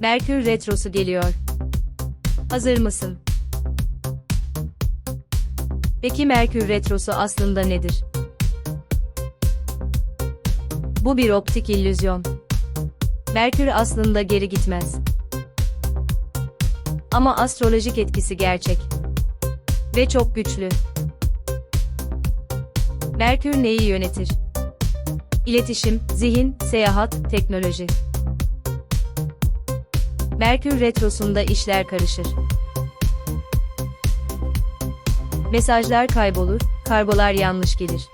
Merkür Retrosu geliyor. Hazır mısın? Peki Merkür Retrosu aslında nedir? Bu bir optik illüzyon. Merkür aslında geri gitmez. Ama astrolojik etkisi gerçek. Ve çok güçlü. Merkür neyi yönetir? İletişim, zihin, seyahat, teknoloji. Merkür retrosunda işler karışır. Mesajlar kaybolur, kargolar yanlış gelir.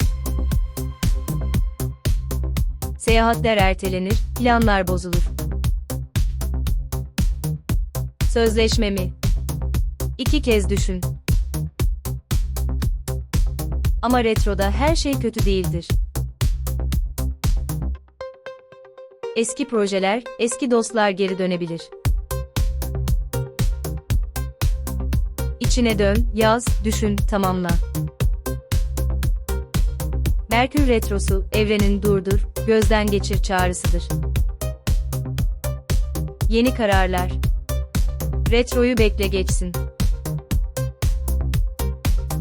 Seyahatler ertelenir, planlar bozulur. Sözleşme mi? İki kez düşün. Ama retroda her şey kötü değildir. Eski projeler, eski dostlar geri dönebilir. İçine dön, yaz, düşün, tamamla. Merkür Retrosu, evrenin durdur, gözden geçir çağrısıdır. Yeni kararlar. Retroyu bekle geçsin.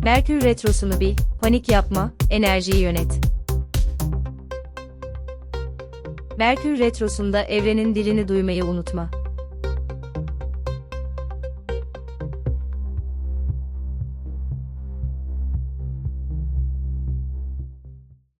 Merkür Retrosunu bil, panik yapma, enerjiyi yönet. Merkür Retrosu'nda evrenin dilini duymayı unutma.